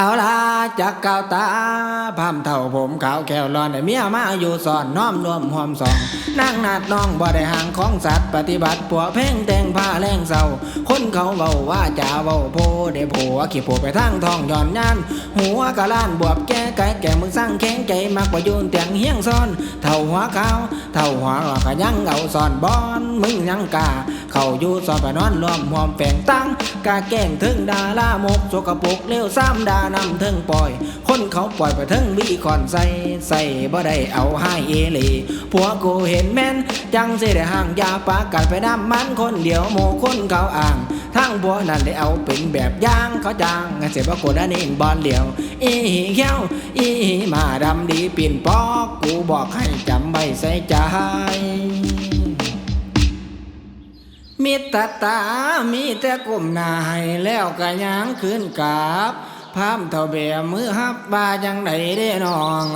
เอาละ จากเก่าตาพามเท่าผมขาวแก้วร้อนได้เมียมาอยู่สอนน้อมรวมหอมสองนั่งนาดน้องบ่ได้ห่างของสัตว์ปฏิบัติปัวเพ่งแต่งผ้าแรงเศร้าคนเขาเบาว่าจ่าเบาโพได้ผัวขี่ผัวไปทางทองย้อนยาน หัวกะล้านบวบแก่ไก่แก่มึงสร้างแข็งใจมักประยุนเตียงเฮียงซ้อน เท่าหัวขาวเท่าหัวหลอกก็ยังเอาสอนบอนมึงยังกาเขาอยู่สอนไปนอนรวมหอมแฝงตั้งกาแก้งถึงดาลามกสกปรกเลี้ยวซ้ำดานำถึงปล่อย คนเขาปล่อยไปถึงวิคอนใส่ใส่บ่ได้เอาให้เอลีผัวกูเห็นแม่น จังสิได้ห่างยาปากัดไปน้ำมันคนเดียวโมคนเขาอ่างทั้งบัวนั่นได้เอาเป็นแบบย่างเขาจางเสียบกูได้นินบอลเดียว อีเขี้ยวอีมาดำดีปิ่นปอกกูบอกให้จำไว้ใส่ใจมีตาตา มีแต่กลมหน้าให้แล้วก็ยางขึ้นกราบ พามเท่าเบียมือฮับบาจังไดได้น้อง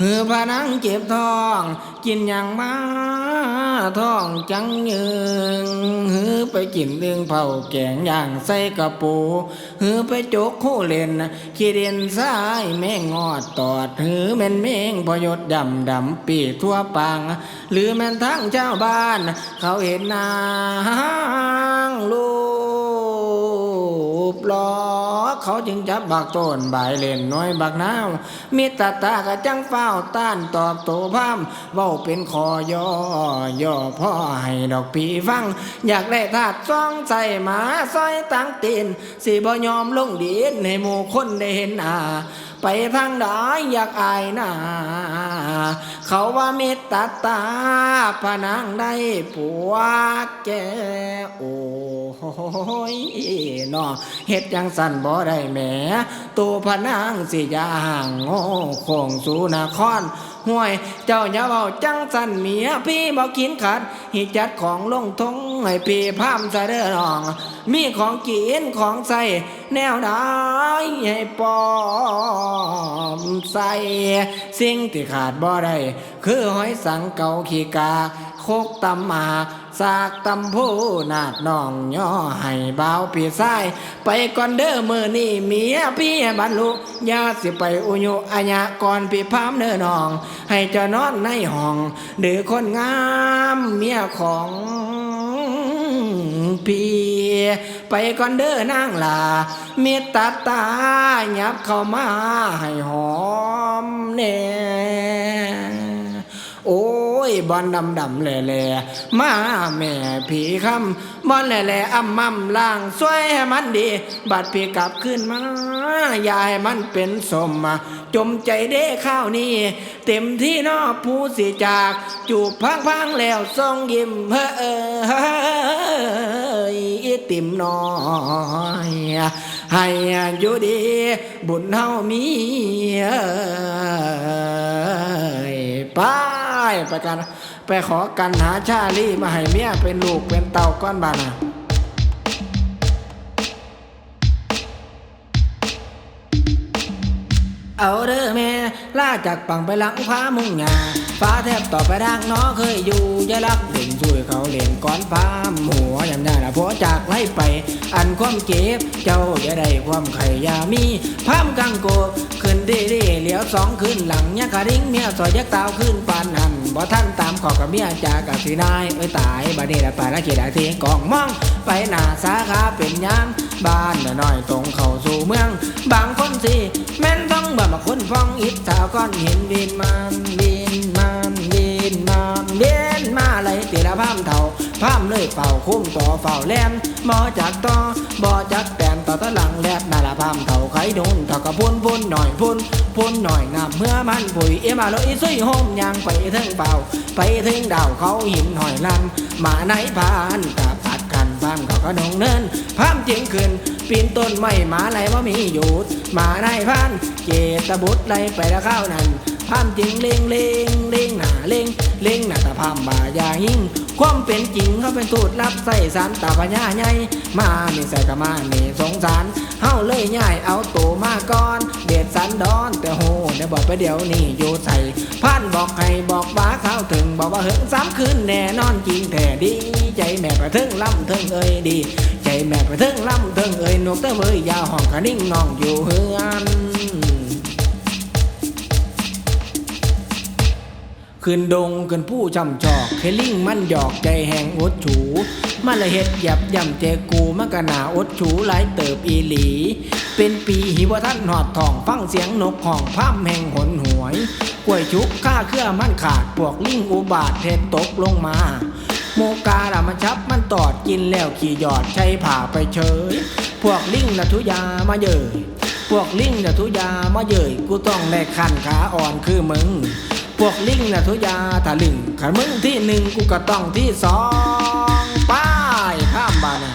หือพานังเจ็บท้อง กินอย่างมาท้องจังยืงหือไปกินเรื่องเผาแกงอย่างใส่กระปูหือไปจกคู่เล่นขี้เด่นซ้ายแม่งงอดตอดหือแม่นแม่งพยศดำดำปีทั่วปัง หรือแม่นทั้งเจ้าบ้าน เขาเห็นนางลูปล้อ เขาจึงจับบักต้นใบายเล่นน้อยบักน้าว มีตาตากะจังเฝ้าต้านตอบโตพามเว้าเป็นคอย่อย่อพ่อให้ดอกปีฟัง อยากได้ทาดซองใส่หมาซอยตังตีนสีบ่ยอมลงดีนให้หมู่คนได้เห็นหน้า ไปทางดอยากอายหนาเขาว่าเมตตาตาพนางได้ผัวแกโอ้ยนอเฮ็ดยังสั่นบ่ได้แหมตัวพนางสิยาห่างโง่คงสูนคร ห่วย เจ้าอย่าเบาจังสันเมียพี่บอกินขัดหิจัดของลงทงให้พี่พามซะเด้อน้อง มีของกินของใส่แนวใดให้ปอมใส่สิ่งที่ขาดบ่ได้คือหอยสังเกาขี้กา คกตำหมาสากตำผู้นาดน้องย่อให้เบาวปีซ้ายไปก่อนเด้อมือนี่เมียพี่บรรลุยาสิไปอุยุอัญญะก่อนพี่พามเด้อน้อง ให้เจ้านอนในห้องเดือคนงามเมียของพี่ไปก่อนเด้อนางลาเมตตาตาหยับเข้ามาให้หอมแน่โอ้ ยบอนดำดำแหล่แหล่มาแม่ผีคำบอนแหล่แหล่อ้ำมั่มล่างสวยให้มันดี บัดพี่กลับขึ้นมา อย่าให้มันเป็นสมมาจมใจเด้ข้าวนี้ เต็มที่นอผู้สิจาก จูบพังพังๆแล้วทรงยิ้มเฮ้อเอยอีติมน้อยให้อยู่ดี บุญเฮามีเอ้ยไป ไปกัน ไปขอกันหาชาลีมาให้เมียเป็นลูกเป็นเต่าก้อนบานะ เอาเด้อแม่ล่าจากปังไปหลังฟ้ามุ่งหน้าฟ้าแทบต่อไปดังน้อเคยอยู่ยาลักเล่นช่วยเขาเล่นก้อนฟ้าหัวยำหน้าละพอจากไล่ไป อันความเก็บ เจ้าอย่าได้ความไข่ยามีพามกังโกขึ้นดีดีเหลียวสองขึ้นหลังยักกระดิ่งเมียซอยยักตาวขึ้นปานหันบ่ท่านตามขอกับเมียจากกับสีนายเอ้ยตายบัดนี้ละตายละเกียดทีกองมองไปหน้าสาขาเป็นยังบ้านน้อยตรงเข้าสู่เมือง บางคนสิ แม่นต้องบ่มาคนฟ้องอิดสาวก้อนหินบินมันบินมันบินมันเบียนมาเลยตีละพามเท่าพามเลยเฝ้าคุ้มต่อเฝ้าแลมบ่จากต่อบ่จากแปมต่อตะหลังแลบนาละพามเท่าไข่นุนเท่ากับพุ่นพุ่นหน่อยพุ่นพุ่นหน่อยน้ำเมื่อมันผุยเอมาเลยอีซุยโฮมยางไปถึงเฝ้าไปถึงดาวเขาหินหอยลันมาในพานตาผัดกันบ้างเขาก็นงเนินพามจิงขึ้นปีนต้นไม้หมาไหลว่ามีหยุดห มาในพันเจตบุตรไหลไปแล้วข้าวนั้นพามจริงเล่งเล่งเล่งหน้าเล่งเล่งหน้าตาพามบายาหิงความเป็นจริงเขาเป็นตูดรับใส่สารตาพญาใหญ่มานี่ใส่กะมานี่สงสารเฮาเลยย่ายเอาตัวมาก่อน เด็ดสันดอนแต่โหในบอกไปเดี๋ยวนี้อยู่ใส่พันบอกให้บอกว่าเขาถึงบอกว่าเฮิงสามคืนแน่นอนจริงแท้ดี ใจแม่ประทิงล่ำทิงเอ้ยดี ใจแม่ประเทิงลำเทิงเอ้ยนกเต้าเอ้ยยาวห้องกระนิ่งน้องอยู่เฮือนขึ้นดงขึ้นผู้จำจอกเคลิงมันหยอกใจแหงอดฉูมันละเฮ็ดหยับย่ำเจกูมันกะหนาอดฉูหลายเติบอีหลี เป็นปีหิวท่านหอดทองฟังเสียงนกของพร่ำแห่งหนหวยกล้วยชุกข้าเครื่อมันขาดพวกลิงอุบาทเทตกลงมา มกาละมันชับมันตอดกินแล้วขี่หยอดใช้ผ่าไปเฉย พวกลิงนะทุยามาเยยพวกลิงนะทุยามาเยยกูต้องได้ขันขาอ่อนคือมึง พวกลิงนะทุยาถ้าลึงขันมึงที่หนึ่งกูก็ต้องที่สองป้ายข้ามบ้านนะ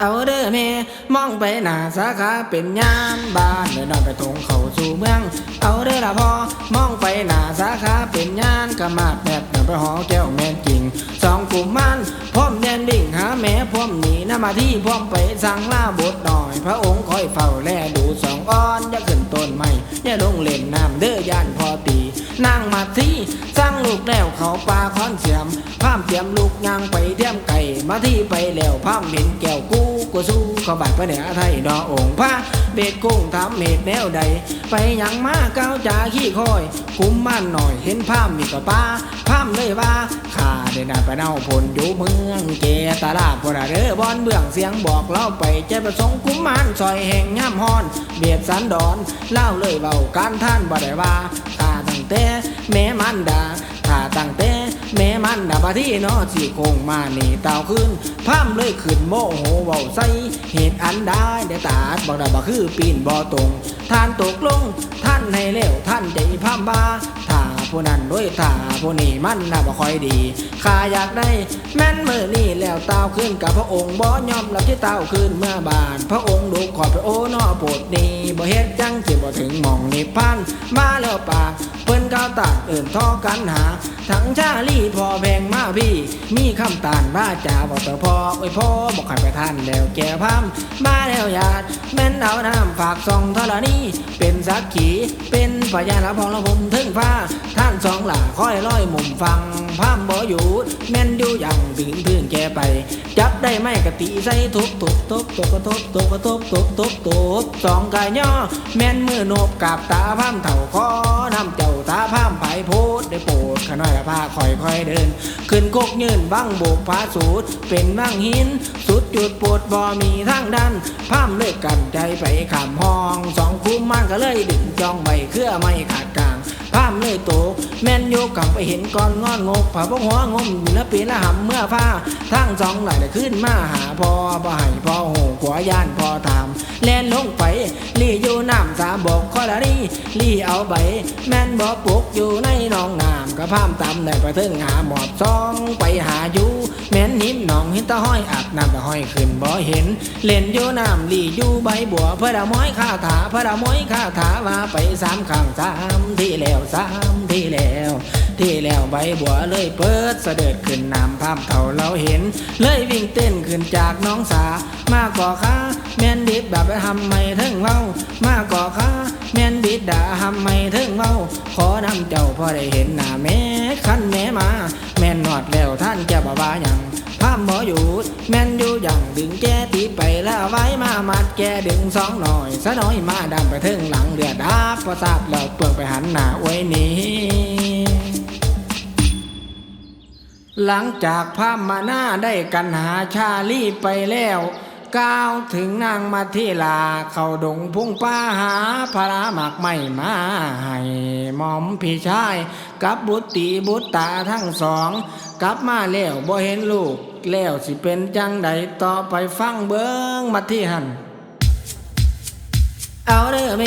เอาเด้อแม่ มองไปหน้าสาขาเป็นยามบ้านเดินนอนไปทงเข้าสู่เมือง เอาเด้อละพอมองไปหน้าสาขาเป็นยานกะมาดแบบเดินไปหอแก้วแม่นจริงสองกลุ่มมันพร้อมแดนดิ่งหาแม่พร้อมหนีน้ามาที่พร้อมไปสั่งล่าบทหน่อย พระองค์คอยเฝ้าแลดูสองอ้อนอย่าขึ้นต้นไม้อย่าลงเล่นน้ำเด้อย่านพอตี นั่งมาที่สร้างลูกแล้วเขาปลาค้อนเสียมพามเตรียมลูกยางไปเทียมไก่มาที่ไปแล้วพามเห็นแก้วกู้กูสู้เขาบาดไปเหนือไทยดอองค์พระเบ็ดกุ้งทำเหตุแนวใด ไปยังมาเก้าวจาขี้คอย คุ้มมั่นหน่อยเห็นพามมีกับป้าพามเลยว่าข้าได้นาไปเน่าผลอยู่เมืองเจตลาดพวกเด้อบอนเบื้องเสียงบอกเล่าไปใจประสงค์คุ้มมันซอยแห่งย่ำฮอน เบียดสันดอนเล่าเลยเบาการท่านบ่ได้ว่าข้า แต่แม่มันดาข้าตั้งแต่แม่มันดาบาที่นอสี่โคงมานี่เต่าขึ้นพามเลยขึ้นโมโหเบาใส่เหตุอันได้ได้ตาบอกดาบ่คือปีนบ่ตรงท่านตกลงท่านให้เร็วท่านใจพามบาถ้าผู้นั้นด้วยถ้าผู้นี้มันน่าบ่ค่อยดีข้าอยากได้ แม่นมือนี่แล้วเต้าขึ้นกับพระองค์บ่ยอมรับที่เต้าขึ้นเมื่อบาน พระองค์ดูขอดพระโอ้นอโปรดนี้บ่เฮ็ดจังสิบ่ถึงมองนิพพานมาแล้วปาก เปิ้นก้าวตาดเอิ่นทอกันหา ทั้งชาลีพอแพงมาพี่ มีคำตานว่าจาบอกต่อพอโอ้พ่อบอกให้ไปท่านแล้วแก่พามมาแล้วญาติแม่นเอาน้ำฝากซองเท่านี้เป็นสักขีเป็นพยานละพองละผมถึงฟ้า ท่านสองหล่าค่อยร้อยมุมฟังพามบ่อยู่แม่นอยู่อย่างตื่นพื้นแกไป จับได้ไม่กะติใส่ทุบทุบทุบทุบกระทบทุบกระทบทุบทุบทุบสองกายย่อแม่นมือโนบกับตาพามเถ่าคอน้ำเจ้า ตาพามไผโพดได้โปรดขน้อยละพาคอยคอยเดิน ขึ้นโคกยืนบังโบกผาสูดเป็นบังหิน สุดจุดปวดบ่มีทางดันพามเลิกกันใจไปขามห้อง สองคุ้มมันก็เลยดึงจองใบเครื่อไม่ขาด กลาพามเลยโต แม่นโยกกลับไปเห็นก้อนงอนงกผ่าพวกหัวงมอยู่ละปีละหำเมื่อฟ้าทั้งสองไหลได้ขึ้นมาหาพอบ่ให้พอโหขัวย่านพอถามแล่นลงไปลี่อยู่น้ำสาบอกคอละนี่ลี่เอาใบ แม่นบ่ปลุกอยู่ในหนองน้ำกระพามตำได้ไปถึงหาหมอบซองไปหาอยู่ แม่นหินหนองเห็นตะห้อยอาบน้ำตะห้อยขึ้นบ่เห็น เล่นอยู่น้ำลีอยู่ใบบัวพระดม้อยคาถาพระดม้อยคาถาว่าไปสามข้างสามที่แล้วสามที่แล้ว ที่แล้วใบบัวเลยเปิดเสด็จขึ้นน้ำภาพเท่าเราเห็น เลยวิ่งเต้นขึ้นจากน้องสา มาก่อค้าแม่นบิดแบบไปทำไม่ถึงเว้ามาก่อค้าแม่นบิดด่าทำไม่ถึงเว้า ขอนำเจ้าพอได้เห็นหน้าแม่คันแม่มา แม่นนอดแล้วท่านจะบ่าหยังพามหมออยู่แม่นอยู่อย่างดึงแกตีไปแล้วไว้มามัดแกดึงสองหน่อยสะน้อยมาดำไปถึงหลังเดือดดาบประสาทแล้วเปลืองไปหันหน้าไว้หนี้ หลังจากพามาหน้าได้กันหาชาลีไปแล้วก้าวถึงนางมาที่ลาเข้าดงพุ่งป้าหาพระหมากไม่มาให้หมอมพี่ชาย กับบุตรีบุตรตาทั้งสอง กลับมาแล้วบ่เห็นลูก แล้วสิเป็นจังใดต่อไปฟังเบิ้งมาที่หัน เอาเด้อเม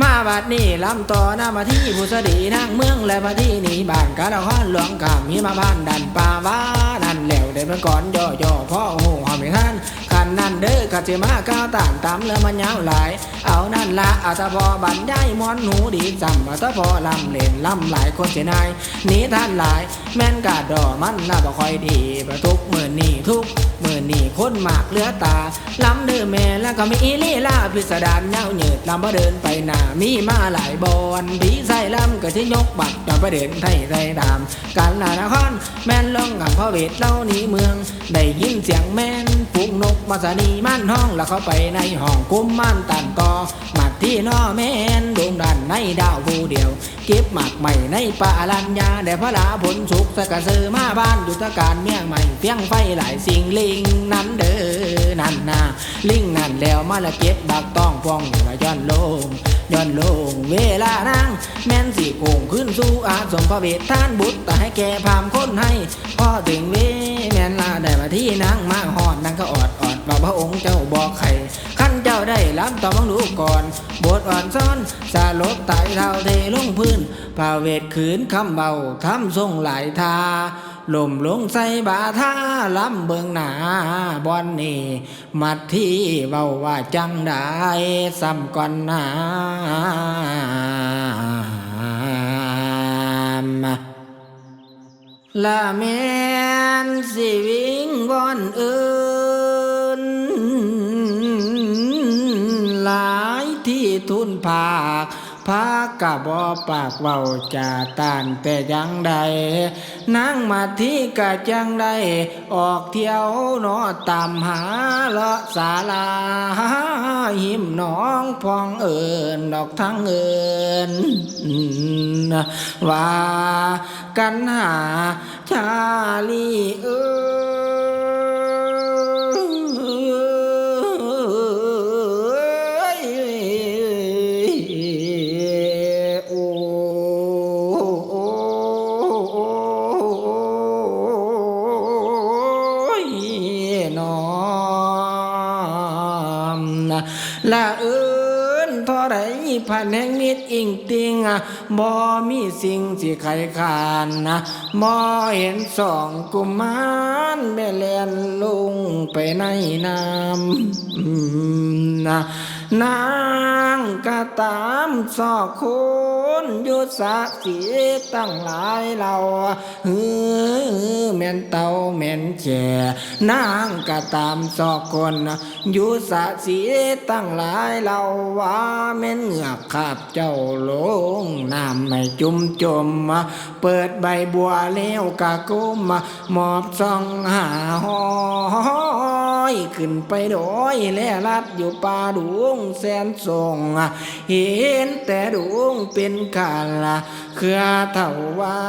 มาบัดนี้ลำต่อหน้ามาที่ผู้สดีนางเมืองและมาที่นี่บ้านกาละครหลวงกามมีมาบ้านดันป่าว่าดันแล้วได้มาก่อนย่อย่อพ่อโหหอมท่านขันนั่นเด้อก็สิมาก้าวต่างตามแล้วมันยาวหลาย เอานั่นละอาตพอบรรยายมอนหนูดีจำอาตพอลำเล่นลำหลายคนเสียนายนี้ท่านหลาย แม่นกาดดอมันน่าบ่ค่อยดีประทุกเมื่อนี่ทุกมือ นี่คนมากเหลือตาลำเด้อแม่แล้วก็มีลีลาพิสดารเงาเหยิดลำบ่เดินไปหน้ามีมาหลายบอนบีใส่ลำก็ที่ยกบัตรตอนประเด็นไทยไทยดามกันนานครแม่นลงกับพ่อเวทเล่านี้เมือง ได้ยินเสียงแม่นฝูงนกมาสนีม่านห้องแล้วเข้าไปในห้องกุ้มม่านตันตอมา ที่นอแม่นดวงดันในดาวผู้เดียว เก็บหมากใหม่ในป่าลัญญาแด่พระลาผลสุกสกะเซอมาบ้านยุทธการเมียงใหม่เพียงไฟหลายสิ่งลิงนั้นเด้อนั่นนาลิงนั่นแล้วมาละเก็บบักต้องพองว่ย้อนลงย้อนลงเวลานางแม่นสีโกงขึ้นสู่อาสมพระเวทท่านบุตรแต่ให้แก่พามคนให้พอถึงเวแม่นลาได้มาที่นางมาหอดนางก็ออดออดว่าพระองค์เจ้าบอกใคราได้รับต่อบังรู้ก่อน บทอ่อนซ้อน สาลบไตเท้าเทลงพื้นพาเวทขืนคำเบาทำทรงหลายทาลมลงใส่บาท่าล้ำเบิงหนาบอนนี่มัดที่เบาว่าจังได้ซ้ำก่อนหนาละแมนสิวิงบอนเอิ ทุนภาคพากกะบอปากเว้าจาตานแต่ยังใดนางมาที่กะจังใดออกเที่ยวนอตามหาเลาะศาลาหิมน้องพองเอินดอกทั้งเอินว่ากันหาชาลีเอ้ย ละเอินเท่าไรพันแห่งมิตรอิงติงอะบ่มีสิ่งสิไขขานนะบ่เห็นสองกุมารแม่เลียนลงไปในน้ำนะนาง ก็ตามสอกคนยุสะสีตั้งหลายเราเฮือแม่นเต่าแม่นแจ่นางก็ตามสอกคนยุสะสีตั้งหลายเราว่าแม่นเหงือกขาบเจ้าลงน้ำไม่จุ่มจม เปิดใบบัวเลี้ยวกะกุมหมอบส่องหาหอยขึ้นไปโดยแลลัดอยู่ป่าดวงแสนทรงเห็นแต่ดวงเป็นกาละเครือเถาวั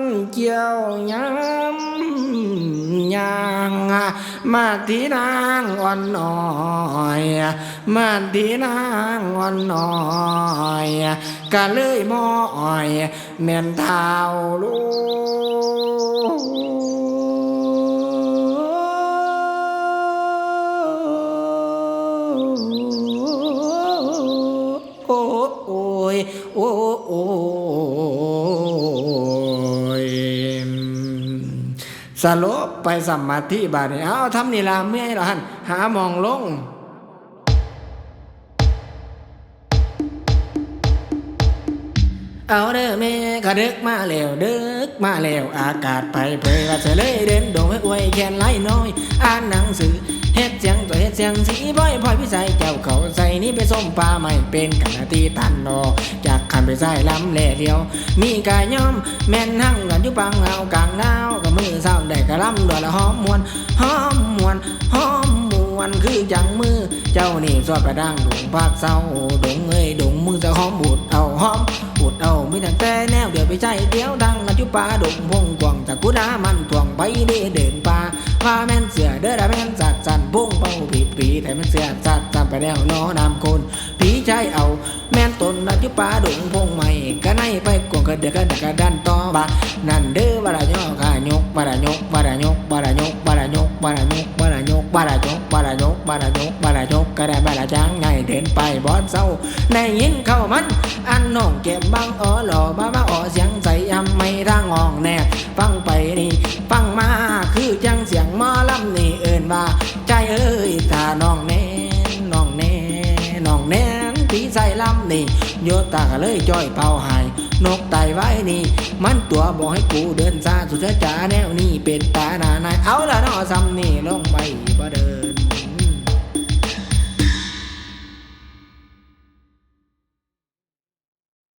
นเกี่ยวยำยางมาที่นางอ่อนน้อยมาที่นางอ่อนน้อยก็เลยมอยแม่นเท้าลูโโอ้ยโอยสลบไปสัมมาธิบาดนี้เอาทำนี่ละเมื่อยละหันหามองลงเอาเด้อแม่กระดึกมาแล้วดึกมาแล้วอากาศไปเผยว่าจะเลยเด่นโดงให้อวยแขนไหลน้อย อ่านหนังสือ เฮ็ดเสียงตัวเฮ็ดเสียงสีพ่อยพ่อยพี่ใส่เจ้าเขาใส่นี่ไปส้มปลาไม่เป็นกันนาทีตันนอจากคันไปใส่ลำแหล่เดียว มีกายย่อมแม่นหั่งกันอยู่ปังเอากลางดาวกับมือเศร้าได้กระลำด้วยละหอมมวนหอมมวนหอมมวนคือจังมือ เจ้านี่สอดกระดังดงภาคเศร้าดงเอ้ยดงมือจะหอมบุดเอาหอม อุดเอาไม่ตั้งแต่แนวเดี๋ยวไปใจเดียวดังกันจุป่าดงพงกวางจากกุดามันทวงไปเด้เดินป่าว่าแม่นเสือเด้อดาแม่นสัดจันพุ่งเป้าผีปีแต่แม่นเสือจัดจันไปแล้วน้อนำคนผีใจเอา ม่นตนนัจุป่าดงพงใหม่ก็ในไปกวงกระเดือกกระดักกระดันต่อบานั่นเด้อบาดาย่อกายกบาดายกบาดายกบาดายกบาดายกบาดายกบาดายกบาดายกบาดายกบาดายกบาดายกกระได้บาดาจังไงเดินไปบอดเศร้าในยินเข้ามัน อันน้องเก็บบังอ๋อหล่อมามาอ๋อเสียงใส่ยำไม่ร่างงองแน่ โยตาก็เลยจ้อยเป่าหาย นกไตไว้นี่ มันตัวบอกให้กูเดินซาสุดจ้าแนวนี้เป็นตาหนานายเอาละนอซ้ำนี่ลงไปบ่เดิน